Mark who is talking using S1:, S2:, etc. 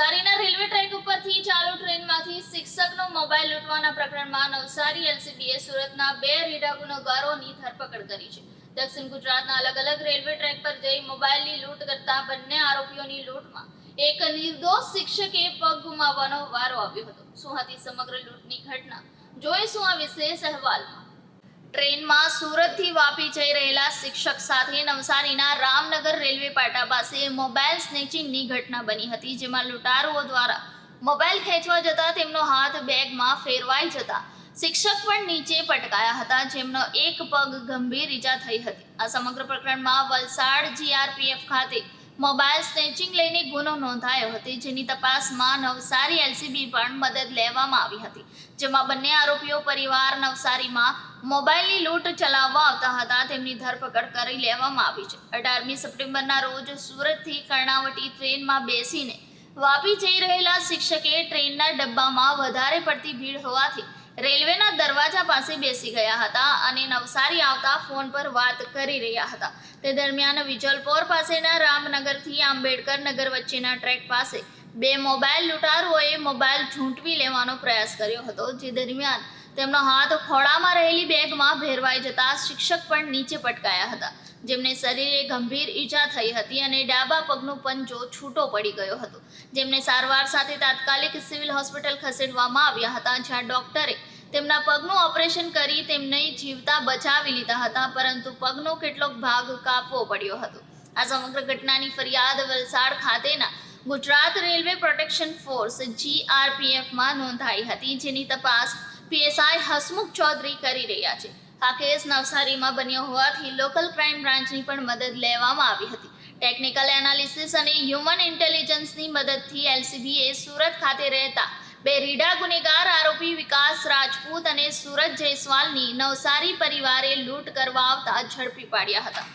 S1: નવસારીના railway track ઉપરથી ચાલુ ટ્રેનમાંથી શિક્ષકનો મોબાઈલ લૂંટવાના પ્રકરણમાં નવસારી એલસીબીએ સુરતના બે રીઢા ગુનેગારોની ધરપકડ કરી છે. દક્ષિણ ગુજરાતના અલગ અલગ રેલવે ટ્રેક પર જઈ મોબાઈલની લૂંટ કરતા બંને આરોપીઓની લૂંટમાં એક નિર્દોષ શિક્ષકે પગ ગુમાવવાનો વારો આવ્યો હતો. શું હતી સમગ્ર લૂંટની ઘટના. જોઈશું આ વિશેષ અહેવાલમાં. ટ્રેનમાં સુરતથી વાપી જઈ રહેલા શિક્ષક સાથે નવસારીના રામનગર રેલવે પાટા પાસે મોબાઈલ સ્નેચિંગની ઘટના બની હતી, જેમાં લૂંટારુઓ દ્વારા મોબાઈલ ખેંચવા જતા તેમનો હાથ બેગમાં ફેરવાઈ જતા શિક્ષક પણ નીચે પટકાયા હતા, જેમનો એક પગ ગંભીર ઈજા થઈ હતી. આ સમગ્ર પ્રકરણમાં વલસાડ જીઆરપીએફ ખાતે મોબાઈલ સ્નેચિંગ લઈને ગુનો નોંધાયો હતો. જેની તપાસમાં નવસારી એલસીબી પણ મદદ લેવામાં આવી હતી. જેમાં બંને આરોપીઓ પરિવાર નવસારીમાં મોબાઈલની લૂંટ ચલાવવા આવતા હતા. તેમની ધરપકડ કરી લેવામાં આવી છે. અઢારમી સપ્ટેમ્બરના રોજ સુરતથી કર્ણાવટી ટ્રેનમાં બેસીને વાપી જઈ રહેલા શિક્ષકે ટ્રેનના ડબ્બામાં વધારે પડતી ભીડ હોવાથી રેલવેના દરવાજા પાસે બેસી ગયા હતા અને નવસારી આવતા ફોન પર વાત કરી રહ્યા હતા. તે દરમિયાન વિજલપોર પાસેના રામનગરથી આંબેડકર નગર વચ્ચેના ટ્રેક પાસે બે મોબાઈલ લૂંટારુઓએ મોબાઈલ ઝૂંટવી લેવાનો પ્રયાસ કર્યો હતો, જે દરમિયાન તેમનો હાથ ખોળામાં રહેલી બેગમાં ભેરવાઈ જતા શિક્ષક પણ નીચે પટકાયા હતા. જેમને શરીરે ગંભીર ઈજા થઈ હતી અને ડાબા પગનો પંજો છૂટો પડી ગયો હતો. જેમને સારવાર સાથે તાત્કાલિક સિવિલ હોસ્પિટલ ખસેડવામાં આવ્યા હતા, જ્યાં ડોક્ટરે તેમના પગનું ઓપરેશન કરી તેમને જીવતા બચાવી લીધા હતા, પરંતુ પગનો કેટલોક ભાગ કાપવો પડ્યો હતો. આ સમગ્ર ઘટનાની ફરિયાદ વલસાડ ખાતેના ગુજરાત રેલવે પ્રોટેક્શન ફોર્સ જીઆરપીએફમાં નોંધાઈ હતી, જેની તપાસ પીએસઆઈ હસમુખ ચૌધરી કરી રહ્યા છે. આ કેસ નવસારીમાં બન્યો હોવાથી લોકલ ક્રાઇમ બ્રાન્ચની પણ મદદ લેવામાં આવી હતી. ટેકનિકલ એનાલિસિસ અને હ્યુમન ઇન્ટેલિજન્સની મદદથી એલસીબીએ સુરત ખાતે રહેતા બે રીડા ગુનેગાર આરોપી વિકાસ રાજપૂત અને સુરત જયસ્વાલની નવસારી પરિવારે લૂંટ કરવા આવતા ઝડપી પાડ્યા હતા.